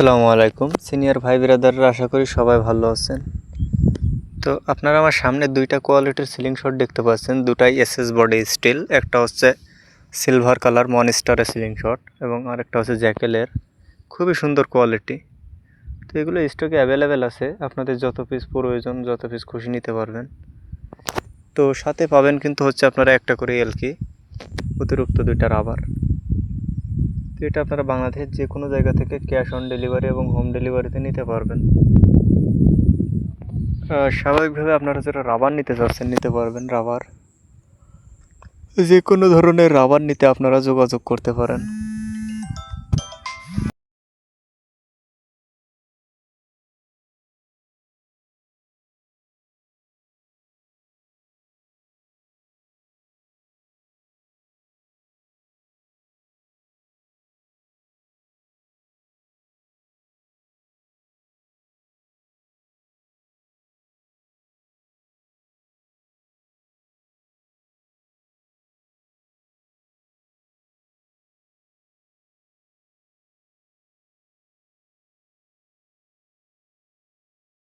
আসসালামু আলাইকুম। সিনিয়র ভাই ব্রাদাররা, আশা করি সবাই ভালো আছেন। তো আপনারা আমার সামনে দুইটা কোয়ালিটির সিলিং শট দেখতে পাচ্ছেন। দুটাই এসএস বডি স্টিল, একটা হচ্ছে সিলভার কালার মনস্টারের সিলিং শট এবং আরেকটা হচ্ছে জ্যাকেলের। খুবই সুন্দর কোয়ালিটি। তো এগুলো স্টকে অ্যাভেলেবেল আছে। আপনাদের যত পিস প্রয়োজন, যত পিস খুশি নিতে পারবেন। তো সাথে পাবেন কিন্তু হচ্ছে আপনারা একটা করে এলকি, অতিরিক্ত দুইটা রাবার। এটা আপনারা বাংলাদেশের যে কোনো জায়গা থেকে ক্যাশ অন ডেলিভারি এবং হোম ডেলিভারিতে নিতে পারবেন। স্বাভাবিকভাবে আপনারা যেটা রাবার নিতে চাচ্ছেন, নিতে পারবেন রাবার যে কোনো ধরনের রাবার নিতে আপনারা যোগাযোগ করতে পারেন।